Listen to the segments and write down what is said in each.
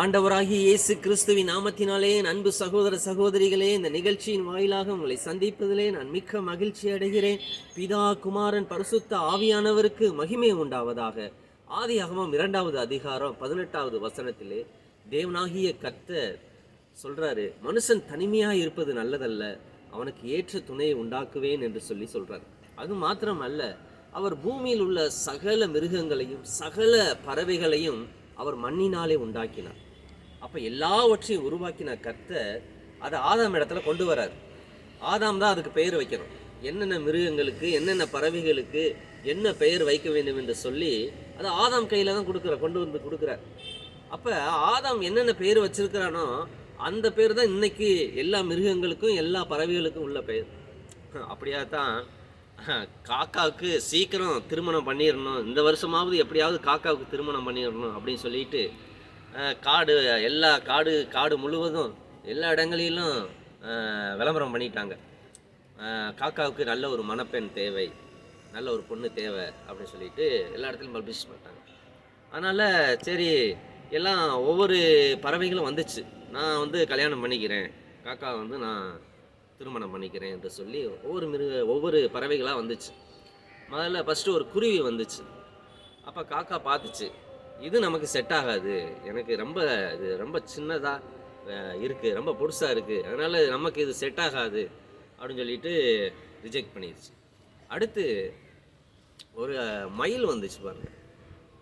ஆண்டவராகிய இயேசு கிறிஸ்துவின் நாமத்தினாலே என் அன்பு சகோதர சகோதரிகளே இந்த நிகழ்ச்சியின் வாயிலாக உங்களை சந்திப்பதிலே நான் மிக்க மகிழ்ச்சி அடைகிறேன். பிதா குமாரன் பரிசுத்த ஆவியானவருக்கு மகிமை உண்டாவதாக. ஆதியாகமம் இரண்டாவது அதிகாரம் பதினெட்டாவது வசனத்திலே தேவனாகிய கர்த்தர் சொல்றாரு மனுஷன் தனிமையாக இருப்பது நல்லதல்ல அவனுக்கு ஏற்ற துணையை உண்டாக்குவேன் என்று சொல்லி சொல்றாரு. அது மாத்திரம் அல்ல அவர் பூமியில் உள்ள சகல மிருகங்களையும் சகல பறவைகளையும் அவர் மண்ணினாலே உண்டாக்கினார். அப்போ எல்லாவற்றையும் உருவாக்கின கர்த்தர் அதை ஆதாம் இடத்துல கொண்டு வரார். ஆதாம் தான் அதுக்கு பெயர் வைக்கணும். என்னென்ன மிருகங்களுக்கு என்னென்ன பறவைகளுக்கு என்ன பெயர் வைக்க வேண்டும் என்று சொல்லி அதை ஆதாம் கையில் தான் கொடுக்குற கொண்டு வந்து கொடுக்குறார். அப்போ ஆதாம் என்னென்ன பேர் வச்சிருக்கிறானோ அந்த பேர் தான் இன்னைக்கு எல்லா மிருகங்களுக்கும் எல்லா பறவைகளுக்கும் உள்ள பெயர். அப்படியா தான் காக்காவுக்கு சீக்கிரம் திருமணம் பண்ணிடணும். இந்த வருஷமாவது எப்படியாவது காக்காவுக்கு திருமணம் பண்ணிடணும் அப்படின்னு சொல்லிட்டு காடு எல்லா காடு காடு முழுவதும் எல்லா இடங்களிலும் விளம்பரம் பண்ணிட்டாங்க. காக்காவுக்கு நல்ல ஒரு மணப்பெண் தேவை நல்ல ஒரு பொண்ணு தேவை அப்படின்னு சொல்லிட்டு எல்லா இடத்துலையும் பப்ளிஷ் பண்ணிட்டாங்க. அதனால் சரி எல்லாம் ஒவ்வொரு பறவைகளும் வந்துச்சு. நான் வந்து கல்யாணம் பண்ணிக்கிறேன். காக்கா வந்து நான் திருமணம் பண்ணிக்கிறேன் என்று சொல்லி ஒவ்வொரு மிருக ஒவ்வொரு பறவைகளாக வந்துச்சு. முதல்ல ஃபஸ்ட்டு ஒரு குருவி வந்துச்சு. அப்போ காக்கா பார்த்துச்சு இது நமக்கு செட் ஆகாது. எனக்கு ரொம்ப இது ரொம்ப சின்னதாக இருக்குது ரொம்ப பொடுசாக இருக்குது அதனால் நமக்கு இது செட் ஆகாது. அப்படின்னு சொல்லிட்டு ரிஜெக்ட் பண்ணிடுச்சு அடுத்து ஒரு மயில் வந்துச்சு பாருங்க.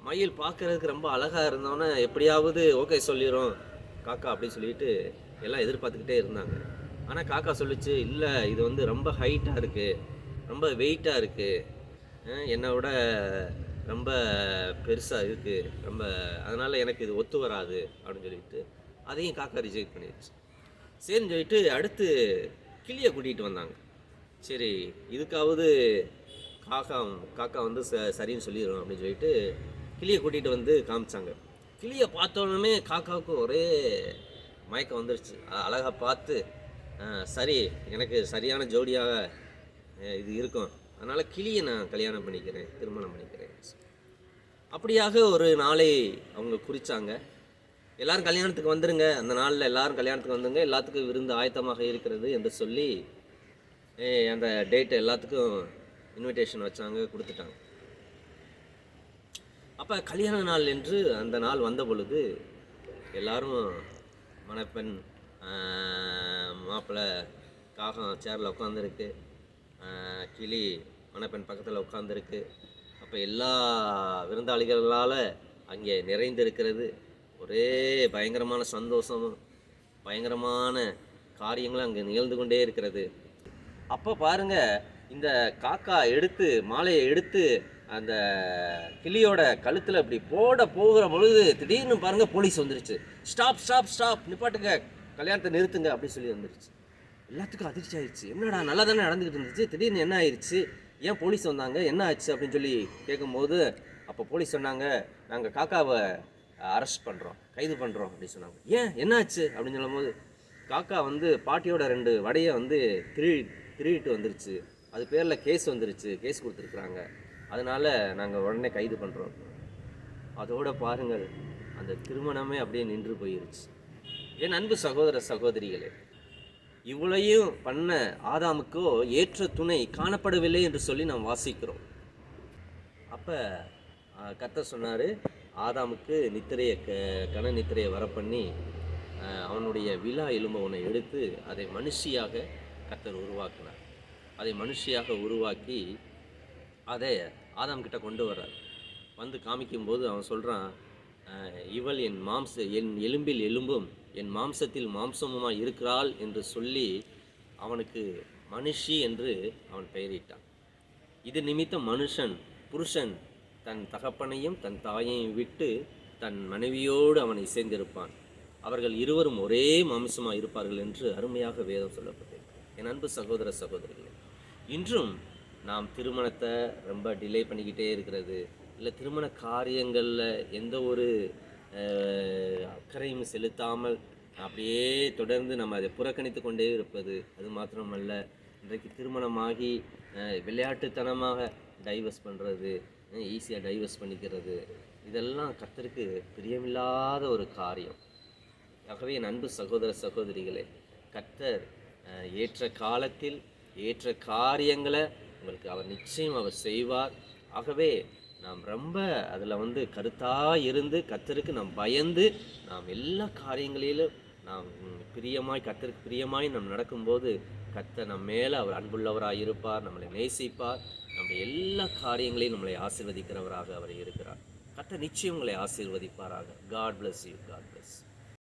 மயில் பார்க்கறதுக்கு ரொம்ப அழகாக இருந்தோன்னே எப்படியாவது ஓகே சொல்லிடும் காக்கா அப்படின்னு சொல்லிட்டு எல்லாம் எதிர்பார்த்துக்கிட்டே இருந்தாங்க. ஆனால் காக்கா சொல்லுச்சு இல்லை இது வந்து ரொம்ப ஹைட்டாக இருக்குது ரொம்ப வெயிட்டாக இருக்குது என்னை விட ரொம்ப பெருசாக இருக்குது ரொம்ப அதனால் எனக்கு இது ஒத்து வராது அப்படின்னு சொல்லிட்டு அதையும் காக்கா ரிஜெக்ட் பண்ணிடுச்சு. சரின்னு சொல்லிட்டு அடுத்து கிளியை கூட்டிகிட்டு வந்தாங்க. சரி இதுக்காவது காக்கா காக்கா வந்து ச சரின்னு சொல்லிடுவோம் அப்படின்னு சொல்லிட்டு கிளியை கூட்டிகிட்டு வந்து காமிச்சாங்க. கிளியை பார்த்தோன்னே காக்காவுக்கு ஒரே மயக்கம் வந்துருச்சு. அழகாக பார்த்து சரி. எனக்கு சரியான ஜோடியாக இது இருக்கும். அதனால் கிளியை நான் கல்யாணம் பண்ணிக்கிறேன் திருமணம் பண்ணிக்கிறேன். அப்படியாக ஒரு நாளை அவங்க குறித்தாங்க எல்லாரும் கல்யாணத்துக்கு வந்துருங்க. அந்த நாளில் எல்லாரும் கல்யாணத்துக்கு வந்துருங்க. எல்லாத்துக்கும் விருந்து ஆயத்தமாக இருக்கிறது என்று சொல்லி அந்த டேட் எல்லாத்துக்கும் இன்விடேஷன் வச்சாங்க கொடுத்துட்டாங்க. அப்போ கல்யாண நாள் என்று அந்த நாள் வந்த பொழுது எல்லாரும் மணப்பெண் மாப்பிள்ளை காகம் சேரில் உட்காந்துருக்கு கிளி மணப்பெண் பக்கத்தில் உட்காந்துருக்கு அப்போ எல்லா விருந்தாளிகளால் அங்கே நிறைந்திருக்கிறது. ஒரே பயங்கரமான சந்தோஷமும் பயங்கரமான காரியங்களும் அங்கே நிகழ்ந்து கொண்டே இருக்கிறது. அப்போ பாருங்க இந்த காக்கா எடுத்து மாலையை எடுத்து அந்த கிளியோட கழுத்தில் இப்படி போட போகிற பொழுது திடீர்னு பாருங்கள் போலீஸ் வந்துருச்சு. ஸ்டாப் ஸ்டாப் ஸ்டாப் நிப்பாட்டுங்க. கல்யாணத்தை நிறுத்துங்க அப்படின்னு சொல்லி வந்துருச்சு. எல்லாத்துக்கும் அதிர்ச்சி ஆயிடுச்சு என்னடா நல்லா தானே நடந்துக்கிட்டு இருந்துச்சு? திடீர்னு என்ன ஆயிடுச்சு ஏன் போலீஸ் வந்தாங்க? என்ன ஆச்சு அப்படின்னு சொல்லி கேட்கும்போது அப்போ போலீஸ் சொன்னாங்க நாங்கள் காக்காவை அரெஸ்ட் பண்ணுறோம் கைது பண்ணுறோம் அப்படின்னு சொன்னாங்க. ஏன்? என்ன ஆச்சு? அப்படின்னு சொல்லும்போது காக்கா வந்து பாட்டியோட ரெண்டு வடையை வந்து திரு திருடிட்டு வந்துருச்சு. அது பேரில் கேஸ் வந்துருச்சு. கேஸ் கொடுத்துருக்குறாங்க. அதனால நாங்கள் உடனே கைது பண்ணுறோம் அதோட பாருங்கள் அந்த திருமணமே அப்படியே நின்று போயிருச்சு. என் அன்பு சகோதர சகோதரிகளே இவ்வளையும் பண்ண ஆதாமுக்கோ ஏற்ற துணை காணப்படவில்லை என்று சொல்லி நாம் வாசிக்கிறோம். அப்போ கத்த சொன்னார் ஆதாமுக்கு நித்திரையை க கன நித்திரையை வர பண்ணி அவனுடைய விழா எலும்பவனை ஒன்றை எடுத்து அதை மனுஷியாக கத்தர் உருவாக்கினார். அதை மனுஷியாக உருவாக்கி அதை ஆதாம்கிட்ட கொண்டு வர்றார். வந்து காமிக்கும்போது அவன் சொல்கிறான் இவள் என் மாம்ச என் எலும்பில் எலும்பும் என் மாம்சத்தில் மாம்சமுமாய் இருக்கிறாள் என்று சொல்லி அவனுக்கு மனுஷி என்று அவன் பெயரிட்டான். இது நிமித்தம் மனுஷன் புருஷன் தன் தகப்பனையும் தன் தாயையும் விட்டு தன் மனைவியோடு அவனை இசைந்திருப்பான். அவர்கள் இருவரும் ஒரே மாம்சமாக இருப்பார்கள் என்று அருமையாக வேதம் சொல்லப்பட்டிருக்கு என் அன்பு சகோதர சகோதரிகளே இன்றும் நாம் திருமணத்தை ரொம்ப டிலே பண்ணிக்கிட்டே இருக்கிறது. இல்லை திருமண காரியங்களில் எந்த ஒரு அக்கறையும் செலுத்தாமல் அப்படியே தொடர்ந்து நம்ம அதை புறக்கணித்து கொண்டே இருப்பது அது மாத்திரமல்ல. இன்றைக்கு திருமணமாகி விளையாட்டுத்தனமாக டைவர்ஸ் பண்ணுறது ஈஸியாக டைவர்ஸ் பண்ணிக்கிறது இதெல்லாம் கர்த்தருக்கு பிரியமில்லாத ஒரு காரியம். ஆகவே அன்பு சகோதர சகோதரிகளே கத்தர் ஏற்ற காலத்தில் ஏற்ற காரியங்களை உங்களுக்கு அவர் நிச்சயம் அவர் செய்வார். ஆகவே நாம் ரொம்ப அதில் வந்து கருத்தாக இருந்து கத்தருக்கு நாம் பயந்து நாம் எல்லா காரியங்களிலும் நாம் பிரியமாய் கத்தருக்கு பிரியமாய் நாம் நடக்கும்போது கத்தை நம் மேலே அவர் அன்புள்ளவராக இருப்பார் நம்மளை நேசிப்பார். நம்முடைய எல்லா காரியங்களையும் நம்மளை ஆசிர்வதிக்கிறவராக அவர் இருக்கிறார். கத்தை நிச்சயம் உங்களை ஆசீர்வதிப்பாராக. God bless you God bless